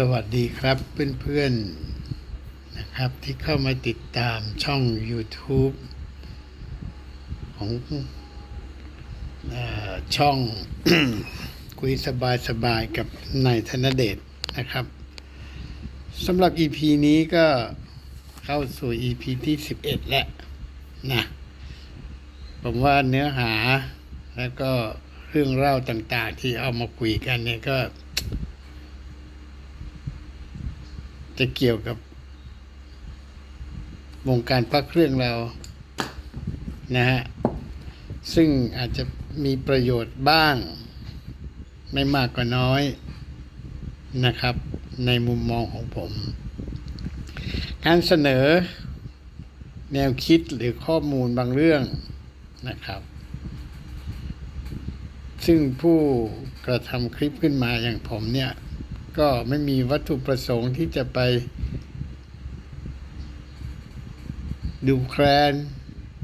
สวัสดีครับเพื่อนๆนะครับที่เข้ามาติดตามช่อง YouTube ของอช่องคุยสบายสบายๆกับนายธนเดชนะครับสำหรับ EP นี้ก็เข้าสู่ EP ที่ 11 แล้วนะผมว่าเนื้อหาแล้วก็เรื่องเล่าต่างๆที่เอามาคุยกันเนี่ยก็ จะเกี่ยวกับ วงการพระเครื่องเรานะฮะ ซึ่งอาจจะมีประโยชน์บ้าง ไม่มากก็น้อยนะครับ ในมุมมองของผม การเสนอแนวคิดหรือข้อมูลบางเรื่องนะครับ ซึ่งผู้กระทำคลิปขึ้นมาอย่างผมเนี่ย ก็ไม่มีวัตถุประสงค์ที่จะไป ดูแคลน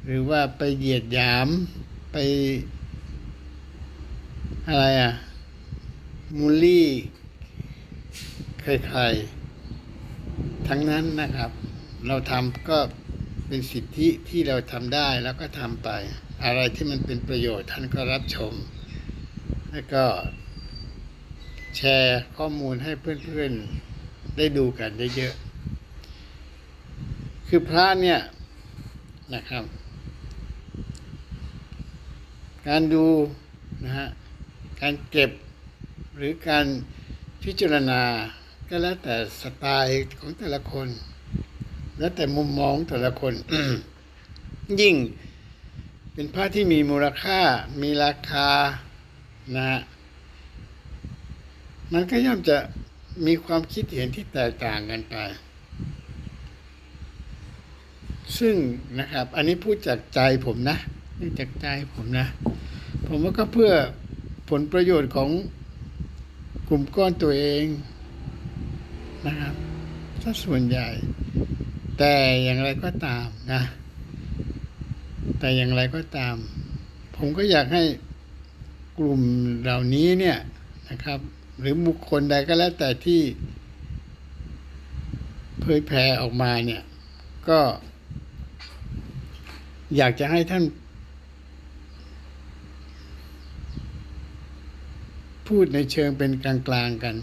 หรือว่าไปเหยียดหยามไป อะไรอะมูลลี่ใครๆทั้งนั้นนะครับ เราทำก็เป็นสิทธิที่เราทำได้แล้วก็ทำไป อะไรที่มันเป็นประโยชน์ท่านก็รับชม แล้วก็ แชร์ข้อมูลให้เพื่อนๆได้ดูกันเยอะๆคือพระเนี่ยนะครับ การดูนะฮะการเก็บหรือการพิจารณาก็แล้วแต่สไตล์ของแต่ละคน แล้วแต่มุมมองแต่ละคน ยิ่งเป็นพระที่มีมูลค่ามีราคานะฮะ มันก็ย่อมจะมีความคิดเห็นที่แตกต่างกันไป ซึ่งนะครับ อันนี้พูดจากใจผมนะพูดจากใจผมนะ ผมว่าก็เพื่อผลประโยชน์ของกลุ่มก้อนตัวเองนะครับถ้าส่วนใหญ่ แต่อย่างไรก็ตามนะ แต่อย่างไรก็ตาม ผมก็อยากให้กลุ่มเหล่านี้เนี่ยนะครับ หรือบุคคลใดก็แล้วแต่ที่เผยแผ่ออกมาเนี่ย ก็ อยากจะให้ท่าน พูดในเชิงเป็นกลางๆกัน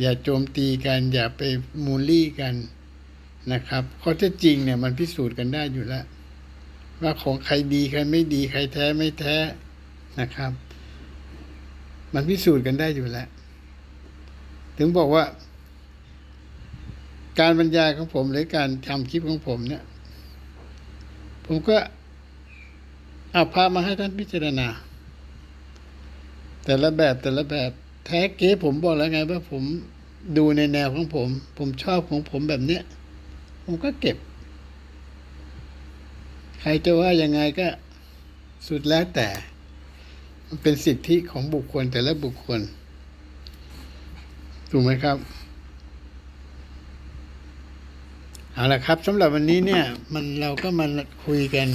อย่าโจมตีกัน อย่าไปมูลลี่กันนะครับข้อเท็จจริงเนี่ยมันพิสูจน์กันได้อยู่แล้ว ว่าของใครดีใครไม่ดีใครแท้ไม่แท้นะครับ มันพิสูจน์กันได้อยู่แล้ว ถึงบอกว่า การบรรยายของผม หรือการทำคลิปของผมเนี่ย ผมก็เอาพามาให้ท่านพิจารณา แต่ละแบบแต่ละแบบแท้เก๊ผมบอกแล้วไงว่าผมดูในแนวของผม ผมชอบของผมแบบเนี้ย ผมก็เก็บ ใครจะว่ายังไงก็สุดแล้วแต่ มันเป็นสิทธิของบุคคลแต่ละบุคคล ถูกไหมครับเอาละครับสำหรับวันนี้เนี่ยมันเราก็มาคุยกัน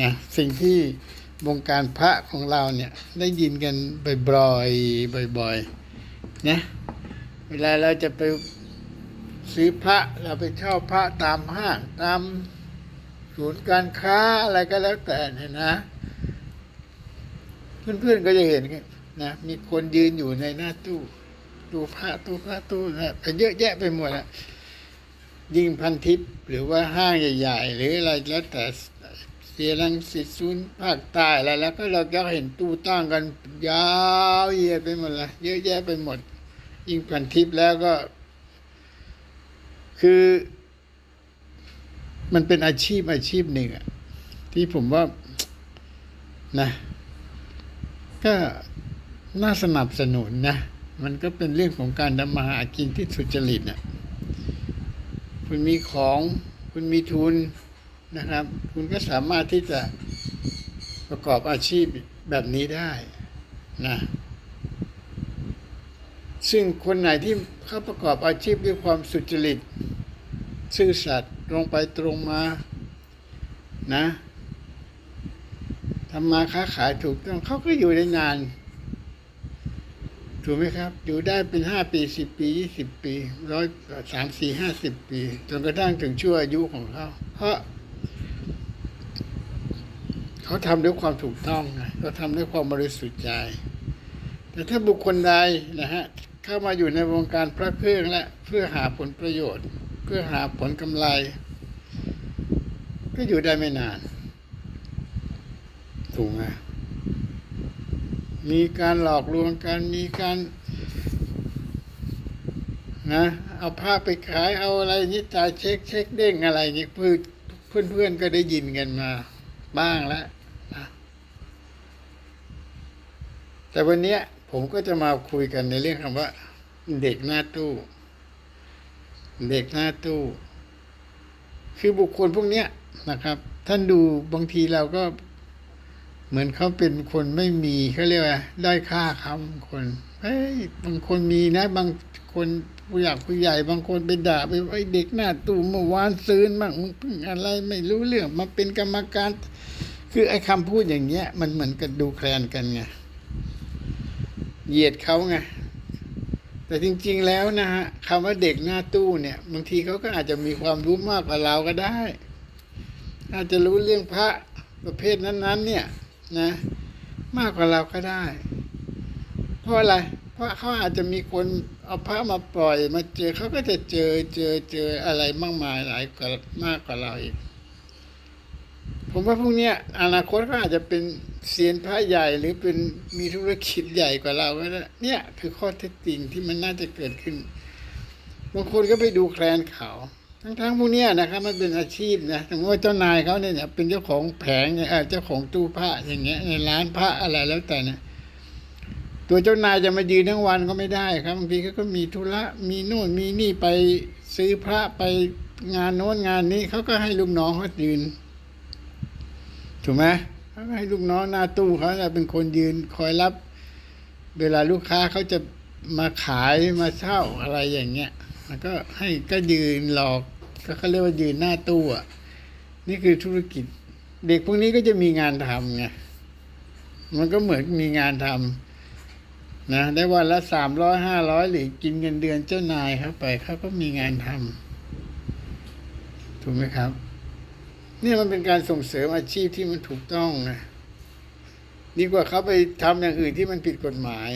นะสิ่งที่วงการพระของเราเนี่ยได้ยินกันบ่อยๆบ่อยๆนะเวลาเราจะไปซื้อพระเราไปเช่าพระตามห้างตามศูนย์การค้าอะไรก็แล้วแต่เนี่ยนะ เพื่อนๆก็จะเห็นกันนะมีคนยืนอยู่ในหน้าตู้ ตู้พระตู้พระตู้นะเป็นเยอะแยะไปหมดอะยิ่งพันทิพย์หรือว่าห้างใหญ่ๆ หรืออะไรแล้วแต่เสียรังสิตศูนภาคใต้อะไรแล้วก็เราก็เห็นตู้ตั้งกันยาวเยียไปหมดลยเยอะแยะไปหมด ยิ่งพันทิพย์แล้วก็ คือ มันเป็นอาชีพอาชีพหนึ่งอะที่ผมว่านะ ก็น่าสนับสนุนนะ มันก็เป็นเรื่องของการทำมาหากินที่สุจริตน่ะคุณมีของคุณมีทุนนะครับ คุณก็สามารถที่จะประกอบอาชีพแบบนี้ได้นะซึ่งคนไหนที่เขาประกอบอาชีพด้วยความสุจริต ซื่อสัตย์ตรงไปตรงมานะทำมาค้าขายถูกต้องเขาก็อยู่ได้นาน ถูกไหมครับ อยู่ได้เป็นห้าปีสิบปียี่สิบปีร้อยสามสี่ห้าสิบปีจนกระทั่งถึงชั่วอายุของเขา เพราะ เขาทำด้วยความถูกต้องนะเขาทำด้วยความบริสุทธิ์ใจ แต่ถ้าบุคคลใดนะฮะเข้ามาอยู่ในวงการพระเครื่องและเพื่อหาผลประโยชน์ เพื่อหาผลกำไร ก็อยู่ได้ไม่นานถูกไหม มีการหลอกลวงกันมีการนะเอาภาพไปขายเอาอะไรนี่จ่าเช็คเช็คเด้งอะไรนี่เพื่อนเพื่อนเพื่อนก็ได้ยินกันมาบ้างแล้วนะแต่วันนี้ผมก็จะมาคุยกันในเรื่องคำว่า เด็กหน้าตู้ เด็กหน้าตู้ คือบุคคลพวกเนี้ยนะครับ ท่านดูบางทีเราก็ เหมือนเขาเป็นคนไม่มีเขาเรียกว่าด้อยค่าเขาบางคนเฮ้ยบางคนมีนะ บางคนผู้ใหญ่ผู้ใหญ่บางคนไปด่าไปไอ้เด็กหน้าตู้เมื่อวานซื้นบ้างมึงเพิ่งอะไรไม่รู้เรื่องมาเป็นกรรมการ คือไอ้คำพูดอย่างเงี้ย มันเหมือนกับดูแคลนกันไงเหยียดเขาไงแต่จริง ๆ แล้วนะฮะคำว่าเด็กหน้าตู้เนี่ยบางทีเขาก็อาจจะมีความรู้มากกว่าเราก็ได้ อาจจะรู้เรื่องพระประเภทนั้น ๆ เนี่ย นะ มากกว่าเราก็ได้ เพราะอะไร เพราะเขาอาจจะมีคนเอาพระมาปล่อย มาเจอเขาก็จะเจอเจอเจออะไรมากมายหลายกว่ามากกว่าเราอีก ผมว่าพวกเนี้ย อนาคตก็อาจจะเป็นเซียนพระใหญ่หรือเป็นมีธุรกิจใหญ่กว่าเราก็ได้เนี่ย คือข้อเท็จจริงที่มันน่าจะเกิดขึ้นบางคนก็ไปดูแคลนเขา ทั้งๆพวกเนี้ยนะครับมันเป็นอาชีพนะสมมติว่าเจ้านายเขาเนี่ยเป็นเจ้าของแผงเนี่ยเจ้าของตู้ผ้าอย่างเงี้ยในร้านผ้าอะไรแล้วแต่เนี่ยตัวเจ้านายจะมายืนทั้งวันก็ไม่ได้ครับบางทีเขาก็มีธุระมีโน่นมีนี่ไปซื้อพระไปงานโน้นงานนี้เขาก็ให้ลูกน้องเขายืน ถูกไหมเขาให้ลูกน้องหน้าตู้เขาเนี่ยเป็นคนยืนคอยรับ เวลาลูกค้าเขาจะมาขายมาเช่าอะไรอย่างเงี้ย มันก็ให้ก็ยืนหลอกก็เขาเรียกว่ายืนหน้าตู้อะนี่คือธุรกิจ เด็กพวกนี้ก็จะมีงานทำไงมันก็เหมือนมีงานทำนะได้วันละสามร้อยห้าร้อยหรือกินเงินเดือนเจ้านายเข้าไปเขาก็มีงานทำถูกไหมครับเนี่ยมันเป็นการส่งเสริมอาชีพที่มันถูกต้องนะดีกว่าเขาไปทำอย่างอื่นที่มันผิดกฎหมาย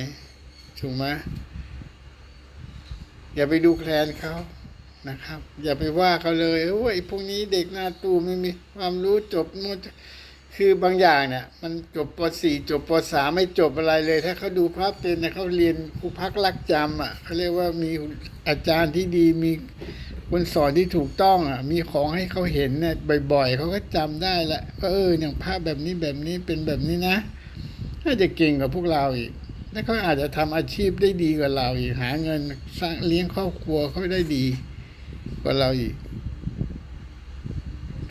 ถูกไหม อย่าไปดูแคลนเขานะครับ อย่าไปว่าเขาเลยโอ้ยพวกนี้เด็กหน้าตูไม่มีความรู้จบนู่นคือบางอย่างเนี่ย มันจบป .4 จบป .3 ไม่จบอะไรเลย ถ้าเขาดูภาพเป็นนะเขาเรียนครูพักรักจำอะเขาเรียกว่ามีอาจารย์ที่ดีมีคนสอนที่ถูกต้องอะ มีของให้เขาเห็นเนี่ยบ่อย ๆเขาก็จำได้ละว่าเอออย่างภาพแบบนี้แบบนี้เป็นแบบนี้นะน่าจะเก่งกว่าพวกเราอีก แล้วเขาอาจจะทำอาชีพได้ดีกว่าเราอีกหาเงินสร้างเลี้ยงครอบครัวเขาได้ดีกว่าเราอีก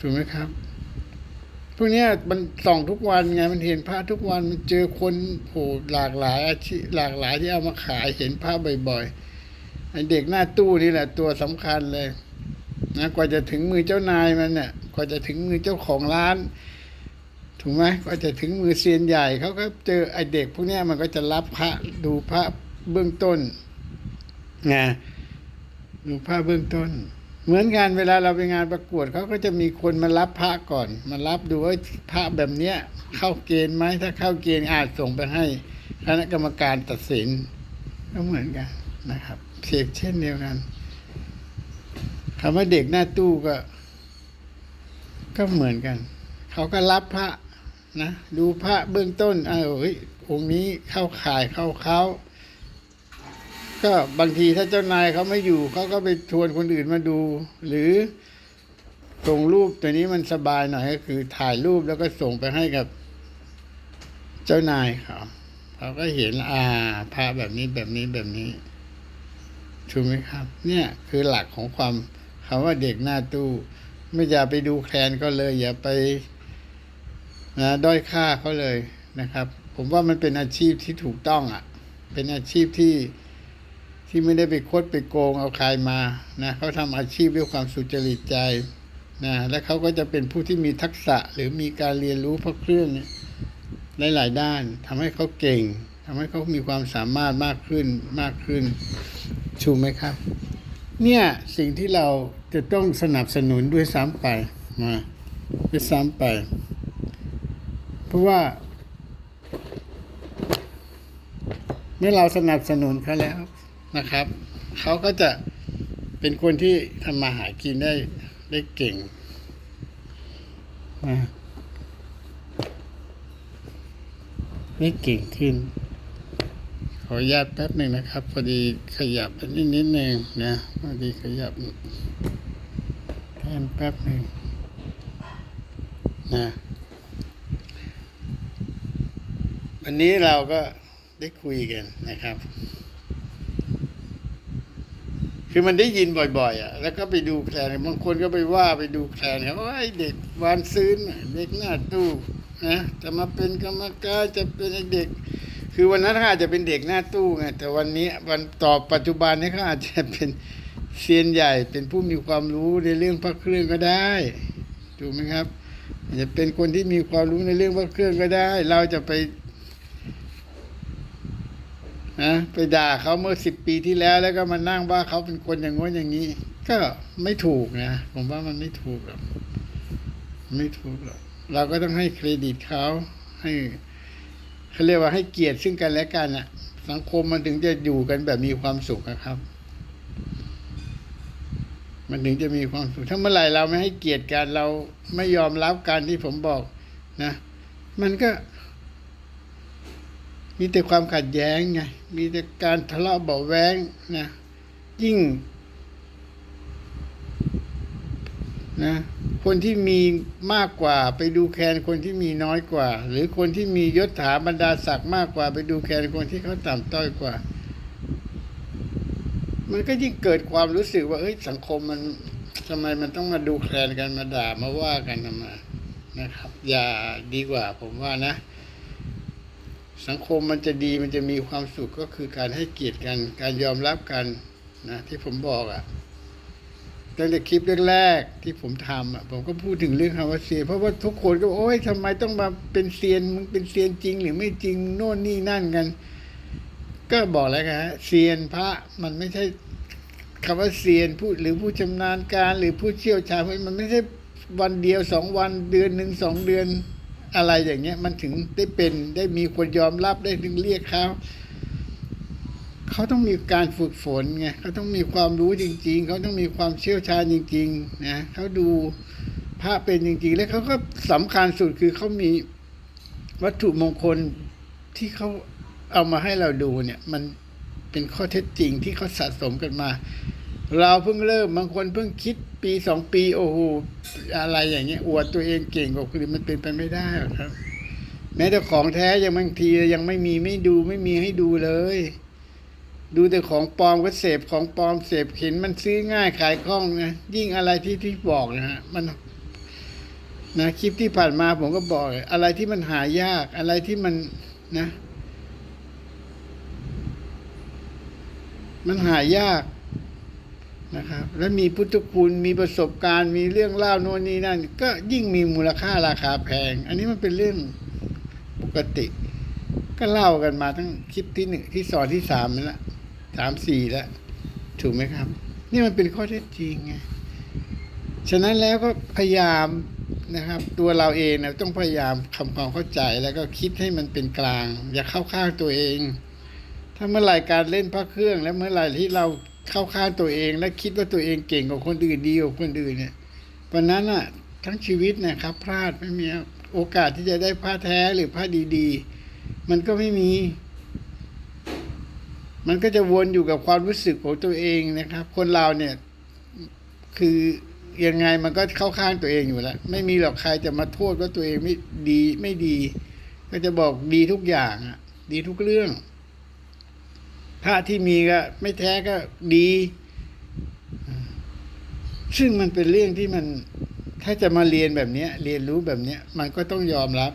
ถูกไหมครับ พวกนี้มันส่องทุกวันไงมันเห็นพระทุกวันมันเจอคนโหหลากหลายอาชีพหลากหลายที่เอามาขายเห็นภาพบ่อยๆไอเด็กหน้าตู้นี่แหละตัวสำคัญเลยนะกว่าจะถึงมือเจ้านายมันเนี่ยกว่าจะถึงมือเจ้าของร้าน ถูกไหมกว่าจะถึงมือเซียนใหญ่เขาก็เจอไอเด็กพวกนี้มันก็จะรับพระดูพระเบื้องต้นไงดูผ้าเบื้องต้น เหมือนกันเวลาเราไปงานประกวดเขาก็จะมีคนมารับพระก่อน มารับดูว่าพระแบบเนี้ยเข้าเกณฑ์ไหมถ้าเข้าเกณฑ์อาจส่งไปให้คณะกรรมการตัดสินก็เหมือนกันนะครับเสียเช่นเดียวกันคำว่าเด็กหน้าตู้ก็ ก็เหมือนกัน เขาก็รับพระ นะดูพระเบื้องต้นเออเฮ้ยองค์นี้เข้าข่ายเข้าเขาก็บางทีถ้าเจ้านายเขาไม่อยู่เขาก็ไปชวนคนอื่นมาดู หรือส่งรูปตัวนี้มันสบายหน่อยก็คือถ่ายรูปแล้วก็ส่งไปให้กับเจ้านายเขาเขาก็เห็นอ่าภาพแบบนี้แบบนี้แบบนี้ถูกไหมครับ เนี่ยคือหลักของความคำว่าเด็กหน้าตู้ ไม่อย่าไปดูแคลนก็เลย อย่าไป นะด้อยค่าเขาเลยนะครับ ผมว่ามันเป็นอาชีพที่ถูกต้องอะ เป็นอาชีพที่ที่ไม่ได้ไปคดไปโกงเอาใครมานะเขาทำอาชีพด้วยความสุจริตใจนะและเขาก็จะเป็นผู้ที่มีทักษะหรือมีการเรียนรู้พระเครื่องเนี่ยหลาย ๆ ด้านทำให้เขาเก่งทำให้เขามีความสามารถมากขึ้นมากขึ้นถูไหมครับ เนี่ยสิ่งที่เราจะต้องสนับสนุนด้วยซ้ำไปนะด้วยซ้ำไป เพราะว่า เมื่อเราสนับสนุนเขาแล้วนะครับ เขาก็จะเป็นคนที่ทำมาหากินได้ได้เก่งนะได้เก่งขึ้น ขออนุญาตแป๊บหนึ่งนะครับ พอดีขยับนนี้นิดหนึ่งนะพอดีขยับแทนแป๊บหนึ่งนะ วันนี้เราก็ได้คุยกันนะครับ คือมันได้ยินบ่อยๆอะ แล้วก็ไปดูแคลนบางคนก็ไปว่าไปดูแคลนเขาว่าไอ้เด็กวานซื้นเด็กหน้าตู้นะจะมาเป็นกรรมการจะเป็นเด็ก คือวันนั้นเขาอาจจะเป็นเด็กหน้าตู้ไงแต่วันนี้วันต่อปัจจุบันนี้เขาอาจจะเป็นเซียนใหญ่เป็นผู้มีความรู้ในเรื่องพระเครื่องก็ได้ถูกไหมครับจจะเป็นคนที่มีความรู้ในเรื่องพระเครื่องก็ได้ เราจะไป นะไปด่าเขาเมื่อสิบปีที่แล้วแล้วก็มานั่งว่าเขาเป็นคนอย่างง้นอย่างนี้ ก็ไม่ถูกนะผมว่ามันไม่ถูกหรอกไม่ถูกหรอกเราก็ต้องให้เครดิตเขาให้เขาเรียกว่าให้เกียรติซึ่งกันและกันอะสังคมมันถึงจะอยู่กันแบบมีความสุขครับ มันถึงจะมีความสุขถ้าเมื่อไหร่เราไม่ให้เกียรติกันเราไม่ยอมรับการที่ผมบอกนะ มันก็ มีแต่ความขัดแย้งไงมีแต่การทะเลาะเบาแวงนะยิ่งนะคนที่มีมากกว่าไปดูแคลนคนที่มีน้อยกว่า หรือคนที่มียศถาบรรดาศักดิ์มากกว่า ไปดูแคลนคนที่เขาต่ำต้อยกว่า มันก็ยิ่งเกิดความรู้สึกว่าเอ้ยสังคมมันทำไมมันต้องมาดูแคลนกันมาด่ามาว่ากันมานะครับ อย่าดีกว่าผมว่านะ สังคมมันจะดีมันจะมีความสุขก็คือการให้เกียรติกัน การยอมรับกันนะที่ผมบอกอะ่ะตั้งแต่คลิปแรกๆที่ผมทำอะผมก็พูดถึงเรื่องคำว่าเซียนเพราะว่าทุกคนก็บอกโอ๊ยทำไมต้องมาเป็นเซียนมึงเป็นเซียนจริงหรือไม่จริงโน่นนี่นั่นกัน ก็บอกแล้วครับเซียนพระมันไม่ใช่คำว่าเซียนผู้หรือผู้ชำนาญการหรือผู้เชี่ยวชาญมันไม่ใช่วันเดียวสองวันเดือนหนึ่งสองเดือน อะไรอย่างเงี้ย มันถึงได้เป็นได้มีคนยอมรับได้ถึงเรียกเขาเขาต้องมีการฝึกฝนไงเขาต้องมีความรู้จริง ๆ เขาต้องมีความเชี่ยวชาญจริง ๆ นะเขาดูพระเป็นจริง ๆ แล้วเขาก็สำคัญสุดคือเขามีวัตถุมงคลที่เขาเอามาให้เราดูเนี่ย มันเป็นข้อเท็จจริงที่เขาสะสมกันมา เราเพิ่งเริ่มบางคนเพิ่งคิดปีสองปีโอ้โหอะไรอย่างเงี้ยอวดตัวเองเก่งกว่าคนอื่นมันเป็นไปไม่ได้หรอกครับ แม้แต่ของแท้ยังบางทียังไม่มีไม่ดูไม่มีให้ดูเลย ดูแต่ของปลอมก็เสพของปลอมเสพเห็นมันซื้อง่ายขายคล่องนะยิ่งอะไรที่ที่บอกนะฮะมันนะคลิปที่ผ่านมาผมก็บอก อะไรที่มันหายากอะไรที่มันนะ มันหายาก นะครับ แล้วมีพุทธคุณมีประสบการณ์ มีเรื่องเล่าโน่นนี่นั่น ก็ยิ่งมีมูลค่าราคาแพง อันนี้มันเป็นเรื่องปกติ ก็เล่ากันมาทั้งคลิปที่หนึ่งที่สองที่สามแหละสามสี่แล้วถูกไหมครับ นี่มันเป็นข้อเท็จจริงไงฉะนั้นแล้วก็พยายามนะครับ ตัวเราเองนะต้องพยายามทำความเข้าใจแล้วก็คิดให้มันเป็นกลาง อย่าเข้าข้างตัวเอง ถ้าเมื่อไหร่การเล่นพระเครื่อง และเมื่อไหร่ที่เรา เข้าข้างตัวเองและคิดว่าตัวเองเก่งกว่าคนอื่นดีกว่าคนอื่นเนี่ยวันนั้นอะทั้งชีวิตนะครับพลาดไม่มีโอกาสที่จะได้พระแท้หรือพระดีๆ มันก็ไม่มี มันก็จะวนอยู่กับความรู้สึกของตัวเองนะครับ คนเราเนี่ย คือยังไงมันก็เข้าข้างตัวเองอยู่แล้ว ไม่มีหรอกใครจะมาโทษว่าตัวเองไม่ดีไม่ดี ก็จะบอกดีทุกอย่างอะ ดีทุกเรื่อง พระที่มีก็ไม่แท้ก็ดี ซึ่งมันเป็นเรื่องที่มัน ถ้าจะมาเรียนแบบนี้เรียนรู้แบบนี้มันก็ต้องยอมรับ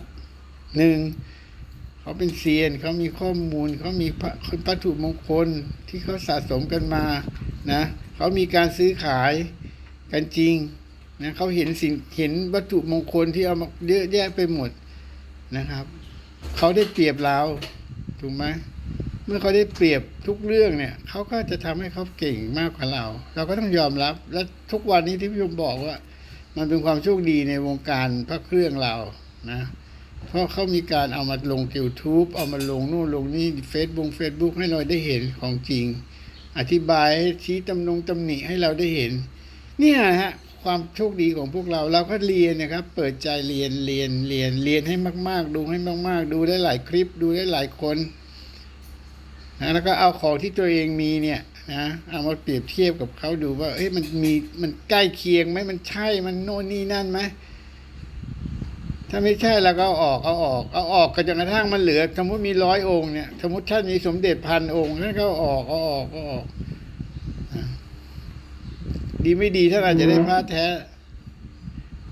หนึ่งเขาเป็นเซียนเขามีข้อมูลเขามีพระวัตถุมงคลที่เขาสะสมกันมานะเขามีการซื้อขายกันจริงนะเขาเห็นสิ่งเห็นวัตถุมงคลที่เอามาเยอะแยะไปหมดนะครับ เขาได้เปรียบเราถูกไหม เมื่อเขาได้เปรียบทุกเรื่องเนี่ยเขาก็จะทำให้เขาเก่งมากกว่าเรา เราก็ต้องยอมรับ และทุกวันนี้ที่พี่ยมบอกว่า มันเป็นความโชคดีในวงการพระเครื่องเรานะ เพราะเขามีการเอามาลง YouTube เอามาลงโน่นลงนี่เฟซบุ๊กเฟซบุ๊กให้เราได้เห็นของจริง อธิบายชี้ตำนงตำหนิให้เราได้เห็นเนี่ยฮะความโชคดีของพวกเราเราก็เรียนนะครับ เปิดใจเรียนเรียนเรียนเรียนให้มาก ๆ ดูให้มาก ๆ ดูได้หลายคลิปดูได้หลายคน นะแล้วก็เอาของที่ตัวเองมีเนี่ยนะเอามาเปรียบเทียบกับเขาดูว่าเอ้ยมันมีมันใกล้เคียงไหมมันใช่มันโน่นนี่นั่นไหมถ้าไม่ใช่เราก็เอาออกเอาออก เอาออกก็จนกระทั่งมันเหลือ สมมติมีร้อยองค์เนี่ยสมมติท่านมีสมเด็จพันองค์ท่านก็อออกเอาออกเอาออกดีไม่ดีท่านอาจจะได้พระแท้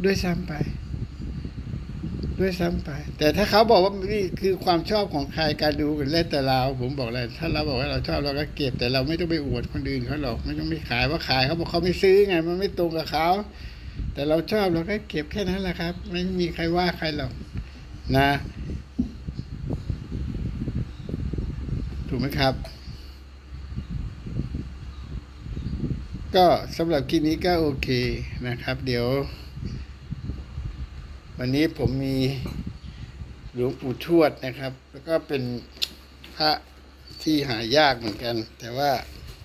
ด้วยซ้ำไป ด้วยซ้ำไป แต่ถ้าเขาบอกว่านี่คือความชอบของใครการดูกันแล้วแต่เราผมบอกเลยถ้าเราบอกว่าเราชอบเราก็เก็บแต่เราไม่ต้องไปอวดคนอื่นเขาหรอกไม่ต้องไปขายว่าขายเขาบอกเขาไม่ซื้อไงมันไม่ตรงกับเขาแต่เราชอบเราก็เก็บแค่นั้นแหละครับ ไม่มีใครว่าใครหรอกนะ ถูกไหมครับ ก็สำหรับคลิปนี้ก็โอเคนะครับ เดี๋ยว วันนี้ผมมีหลวงปู่ทวดนะครับ แล้วก็เป็นพระที่หายากเหมือนกัน แต่ว่า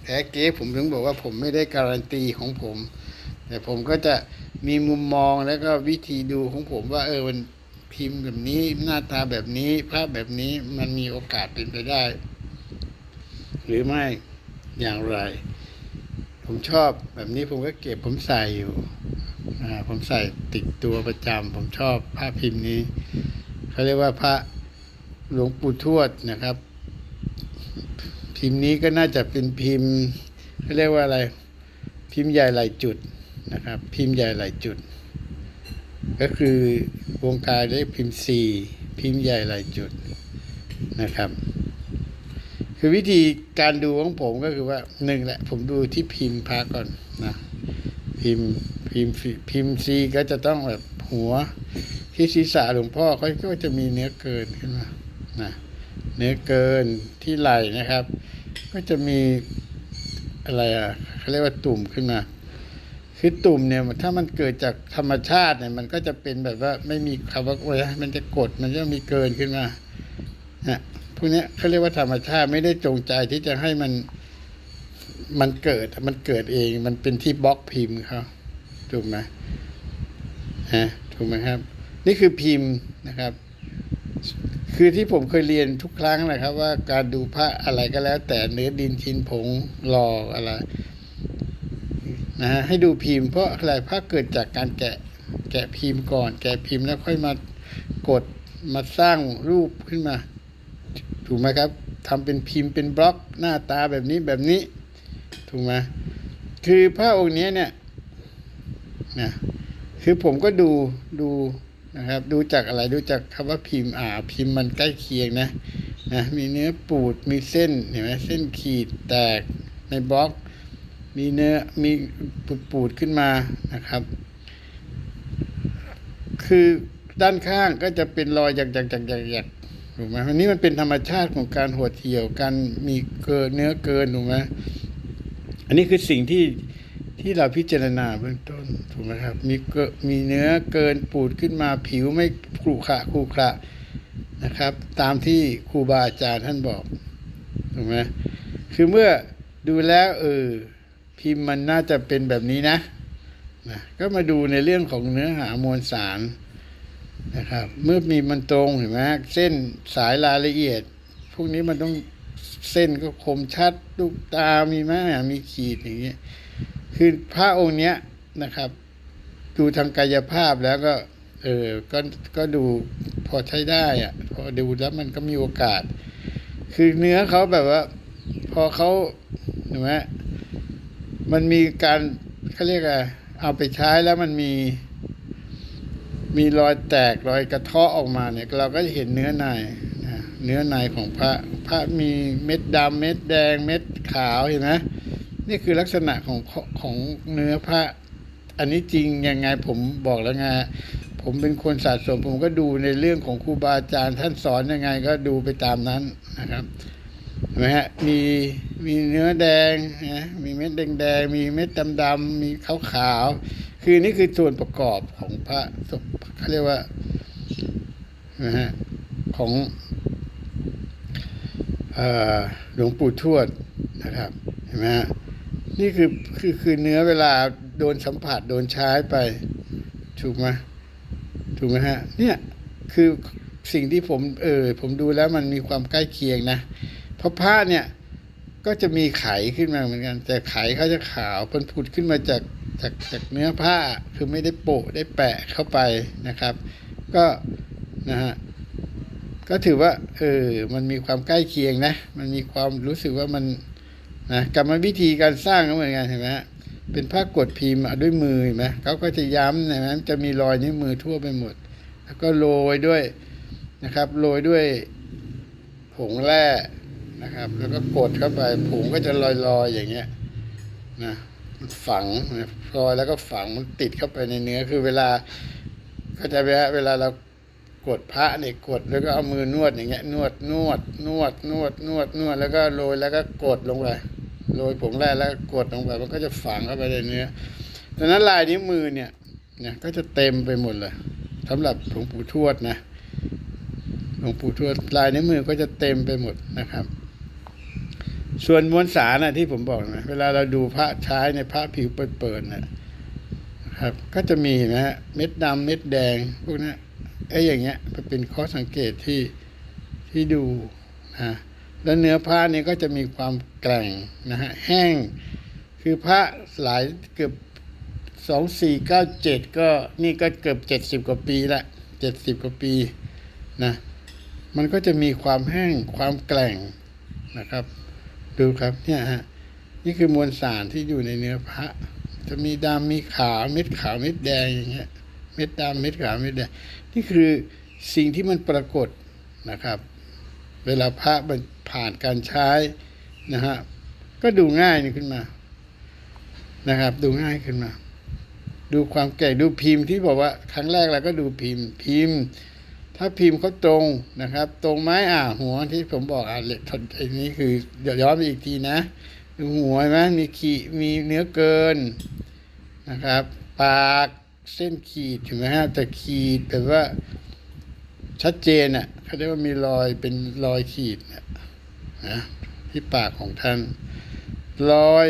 แท้เก๊ผมถึงบอกว่าผมไม่ได้การันตีของผม แต่ผมก็จะมีมุมมองแล้วก็วิธีดูของผมว่า เออมันพิมพ์แบบนี้หน้าตาแบบนี้ภาพแบบนี้มันมีโอกาสเป็นไปได้ หรือไม่อย่างไร ผมชอบแบบนี้ผมก็เก็บผมใส่อยู่ ผมใส่ติดตัวประจำผมชอบภาพพิมพ์นี้เขาเรียกว่าพระหลวงปู่ทวดนะครับ พิมพ์นี้ก็น่าจะเป็นพิมพ์เขาเรียกว่าอะไร พิมพ์ใหญ่หลายจุดนะครับ พิมพ์ใหญ่หลายจุด ก็คือวงการเรียกพิมพ์สี่พิมพ์ใหญ่หลายจุดนะครับ คือวิธีการดูของผมก็คือว่าหนึ่งแหละ ผมดูที่พิมพ์พระก่อนนะพิมพ์ พิมพ์พิมพ์ซีก็จะต้องแบบหัว ที่ศีรษะหลวงพ่อเขาก็จะมีเนื้อเกินขึ้นมานะเนื้อเกินที่ไหล่นะครับ ก็จะมีอะไรอะเขาเรียกว่าตุ่มขึ้นมาคือตุ่มเนี่ยถ้ามันเกิดจากธรรมชาติเนี่ยมันก็จะเป็นแบบว่าไม่มีคำว่าโอ้ยมันจะกดมันจะมีเกินขึ้นมาฮะพวกนี้เขาเรียกว่าธรรมชาติไม่ได้จงใจที่จะให้มันมันเกิดมันเกิดเอง มันเป็นที่บล็อกพิมพ์เขา ถูกไหมฮะถูกไหมครับ นี่คือพิมพ์นะครับ คือที่ผมเคยเรียนทุกครั้งนะครับ ว่าการดูพระอะไรก็แล้ว แต่เนื้อดินชิ้นผงหลออะไรนะฮะให้ดูพิมพ์เพราะอะไรพระเกิดจากการแกะแกะพิมพ์ก่อน แกะพิมพ์แล้วค่อยมากดมาสร้างรูปขึ้นมา ถูกไหมครับทำเป็นพิมพ์เป็นบล็อกหน้าตาแบบนี้แบบนี้ ถูกไหมคือพระองค์เนี้ยเนี่ย นะคือผมก็ดูดูนะครับ ดูจากอะไรดูจากคำว่าพิมพ์อ่า พิมพ์มันใกล้เคียงนะนะมีเนื้อปูดมีเส้นเห็นไหมเส้นขีดแตกในบล็อก มีเนื้อมีปูดๆขึ้นมานะครับ คือด้านข้างก็จะเป็นรอยหยักๆๆๆๆถูกไหมอันนี้มันเป็นธรรมชาติของการหัวเหี่ยวการมีเกินเนื้อเกินถูกไหมอันนี้คือสิ่งที่ ที่เราพิจารณาเบื้องต้นถูกไหมครับ มีเกนมีเนื้อเกินปูดขึ้นมาผิวไม่ขรุขระขรุขระนะครับ ตามที่ครูบาอาจารย์ท่านบอกถูกไหมคือเมื่อดูแล้วเออพิมพ์มันน่าจะเป็นแบบนี้นะนะก็มาดูในเรื่องของเนื้อหามวลสารนะครับ เมื่อมีมันตรงเห็นไหมเส้นสายรายละเอียด พวกนี้มันต้องเส้นก็คมชัดลูกตามีไหมมีขีดอย่างเงี้ย คือพระองค์เนี้ยนะครับ ดูทางกายภาพแล้วก็เออก็ก็ดูพอใช้ได้อะพอดูแล้วมันก็มีโอกาส คือเนื้อเขาแบบว่า พอเขาเห็นไหมมันมีการเขาเรียกอะไรเอาไปใช้แล้วมันมี มีรอยแตกรอยกระเทาะออกมาเนี่ย เราก็จะเห็นเนื้อในนะเนื้อในของพระ พระมีเม็ดดำเม็ดแดงเม็ดขาวเห็นไหม นี่คือลักษณะของของเนื้อพระอันนี้จริงยังไงผมบอกแล้วไงผมเป็นคนสะสม ผมก็ดูในเรื่องของครูบาอาจารย์ ท่านสอนยังไงก็ดูไปตามนั้นนะครับเห็นไหมฮะมีมีเนื้อแดงนะมีเม็ดแดงๆมีเม็ดดำๆมีขาวๆคือนี่คือส่วนประกอบของพระศพเขาเรียกว่านะฮะของหลวงปู่ทวดนะครับเห็นไหมฮะ นี่คือคือคือเนื้อเวลาโดนสัมผัสโดนใช้ไป ถูกไหมถูกไหมฮะ เนี่ยคือสิ่งที่ผมเออผมดูแล้วมันมีความใกล้เคียงนะเพราะผ้าเนี่ยก็จะมีไขขึ้นมาเหมือนกัน แต่ไขเขาจะขาวเป็นผุดขึ้นมาจากจากจากเนื้อผ้าคือไม่ได้โปะได้แปะเข้าไปนะครับ ก็นะฮะก็ถือว่าเออมันมีความใกล้เคียงนะ มันมีความรู้สึกว่ามัน นะกรรมวิธีการสร้างก็เหมือนกันเห็นไหมเป็นผ้ากดพิมพ์ด้วยมือเห็นไหมเขาก็จะย้ำนะมันจะมีรอยนิ้วมือทั่วไปหมด แล้วก็โรยด้วยนะครับ โรยด้วยผงแร่นะครับ แล้วก็กดเข้าไปผงก็จะลอยๆอย่างเงี้ยนะมันฝังลอยแล้วก็ฝังมันติดเข้าไปในเนื้อคือเวลาเข้าใจะเวลาเรากดพระเนี่ยกดแล้วก็เอามือนวดอย่างเงี้ยนวดนวดนวดนวดนวดนวดแล้วก็โรยแล้วก็กดลงไป โรยผงแร่แล้วกดลงไปมันก็จะฝังเข้าไปในเนื้อดังนั้นลายนิ้วมือเนี่ยเนี่ยก็จะเต็มไปหมดเลยสำหรับหลวงปู่ทวดนะหลวงปู่ทวดลายนิ้วมือก็จะเต็มไปหมดนะครับ ส่วนมวลสารนะที่ผมบอกนะเวลาเราดูพระใช้ในพระผิวเปิดๆนะครับ ก็จะมีนไหมฮะเม็ดดำเม็ดแดงพวกนี้ไอ้อย่างเงี้ยเป็นข้อสังเกตที่ที่ดูนะ แล้วเนื้อผ้าเนี่ยก็จะมีความแกร่งนะฮะแห้ง คือผ้าหลายเกือบสองสี่เก้าเจ็ดก็นี่ก็เกือบเจ็ดสิบกว่าปีละเจ็ดสิบกว่าปีนะมันก็จะมีความแห้งความแกร่งนะครับ ดูครับเนี่ยฮะนี่คือมวลสารที่อยู่ในเนื้อพระ จะมีดำมีขาวเม็ดขาวเม็ดแดงอย่างเงี้ยเม็ดดำเม็ดขาวเม็ดแดงนี่คือสิ่งที่มันปรากฏนะครับ เวลาพระมัน ผ่านการใช้นะฮะก็ดูง่ายนี่ขึ้นมา นะครับ ดูง่ายขึ้นมา ดูความแก่ดูพิมพ์ที่บอกว่า ครั้งแรกเราก็ดูพิมพ์ พิมพ์ ถ้าพิมพ์เขาตรงนะครับ ตรงไม้อ่าหัวที่ผมบอกอ่าเหล็กทนอ้นี้คือเดี๋ยวย้อนไปอีกทีนะ ดูหัวไหมมีขีดมีเนื้อเกินนะครับ ปากเส้นขีดถูกไหมฮะแต่ขีดแต่ว่าชัดเจนอะเขาเรียกว่ามีรอยเป็นรอยขีดนี่ย นะที่ปากของท่านรอย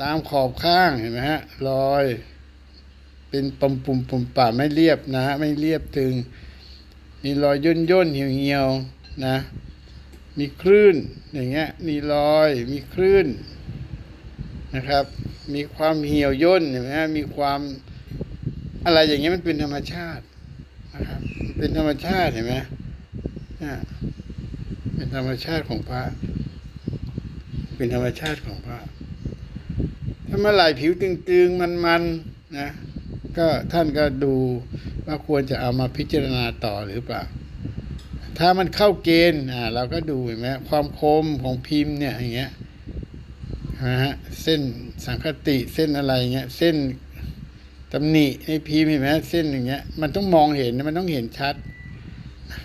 ตามขอบข้างเห็นไหมฮะรอย เป็นปุ่มปุ่มปุ่มป่าไม่เรียบนะฮะไม่เรียบตึง มีรอยย่นย่นเหี่ยวเหี่ยวนะ มีคลื่นอย่างเงี้ยมีรอยมีคลื่นนะครับ มีความเหี่ยวย่นเห็นไหมฮะมีความอะไรอย่างเงี้ยมันเป็นธรรมชาตินะครับเป็นธรรมชาติเห็นไหมเนี่ย เป็นธรรมชาติของพระ เป็นธรรมชาติของพระ ถ้าเมื่อไหร่ผิวตึงๆมันๆนะ ก็ท่านก็ดูว่าควรจะเอามาพิจารณาต่อหรือเปล่า ถ้ามันเข้าเกณฑ์อ่าเราก็ดูเห็นไหมความคมของพิมพ์เนี่ยอย่างเงี้ยนะฮะเส้นสังคติเส้นอะไรเงี้ยเส้นตำหนิในพิมพ์เห็นไหมเส้นอย่างเงี้ย มันต้องมองเห็นมันต้องเห็นชัด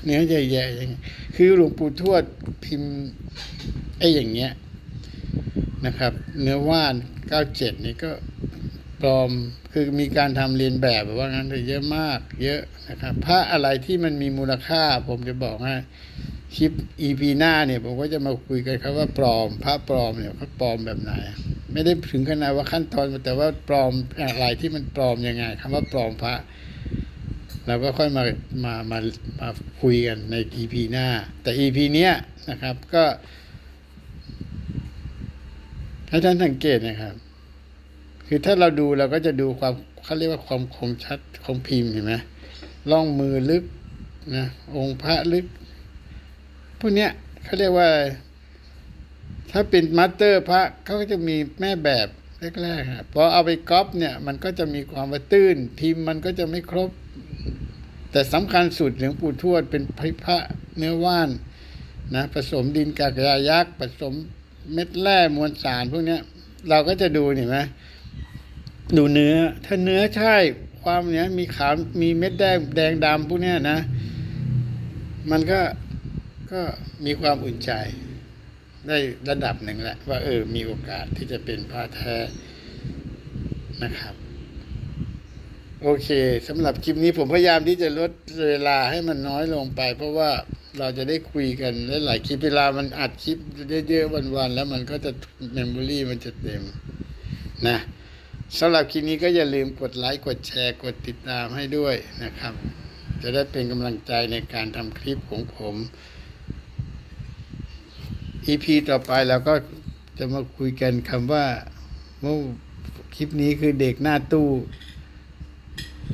เนื้อใหญ่ๆอย่างเงี้ยคือหลวงปู่ทวดพิมพ์ไอ้อย่างเงี้ยนะครับ เนื้อว่านเก้าเจ็ดนี่ก็ปลอมคือมีการทำเรียนแบบแบบว่างั้นเถอะเยอะมาก เยอะนะครับพระอะไรที่มันมีมูลค่า ผมจะบอกให้คลิป EP หน้าเนี่ยผมก็จะมาคุยกันครับว่าปลอม พระปลอมเนี่ยเขาปลอมแบบไหน ไม่ได้ถึงขนาดว่าขั้นตอนแต่ว่าปลอมอะไรที่มันปลอมยังไงคำว่าปลอมพระ เราก็ค่อยมามามามาคุยกันใน EP หน้า แต่ EP เนี้ยนะครับก็ ให้ท่านสังเกตนะครับ คือถ้าเราดูเราก็จะดูความเขาเรียกว่าความคมชัดของพิมพ์เห็นไหมล่องมือลึกนะองค์พระลึก พวกเนี้ยเขาเรียกว่า ถ้าเป็นมาสเตอร์พระเขาก็จะมีแม่แบบ แรกๆอะพอเอาไปก๊อปเนี่ยมันก็จะมีความว่าตื้นพิมพ์มันก็จะไม่ครบ แต่สำคัญสุดหลวงปู่ทวดเป็นพระเนื้อว่านนะผสมดินกากยายักษ์ผสมเม็ดแร่มวลสารพวกเนี้ยเราก็จะดูเห็นไหมดูเนื้อ ถ้าเนื้อใช่ความเนี้ยมีขาวมีเม็ดแดงแดงดำพวกเนี้ยนะ มันก็ก็มีความอุ่นใจ ได้ระดับหนึ่งและว่าเออมีโอกาสที่จะเป็นพระแท้นะครับ โอเคสำหรับคลิปนี้ผมพยายามที่จะลดเวลาให้มันน้อยลงไป เพราะว่าเราจะได้คุยกันและหลายคลิปเวลามันอัดคลิปเยอะๆวันๆแล้วมันก็จะเมมโมรี่มันจะเต็มนะสำหรับคลิปนี้ก็อย่าลืมกดไลค์กดแชร์ กดติดตามให้ด้วยนะครับ จะได้เป็นกำลังใจในการทำคลิปของผม EP ต่อไปเราก็จะมาคุยกันคำว่าเมื่อคลิปนี้คือเด็กหน้าตู้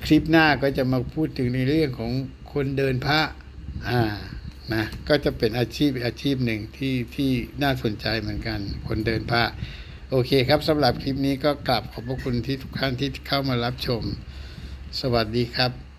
คลิปหน้าก็จะมาพูดถึงในเรื่องของคนเดินพระ อ่านะก็จะเป็นอาชีพอาชีพหนึ่งที่ที่น่าสนใจเหมือนกัน คนเดินพระโอเคครับสำหรับคลิปนี้ก็กลับขอบพระคุณที่ทุกท่านที่เข้ามารับชม สวัสดีครับ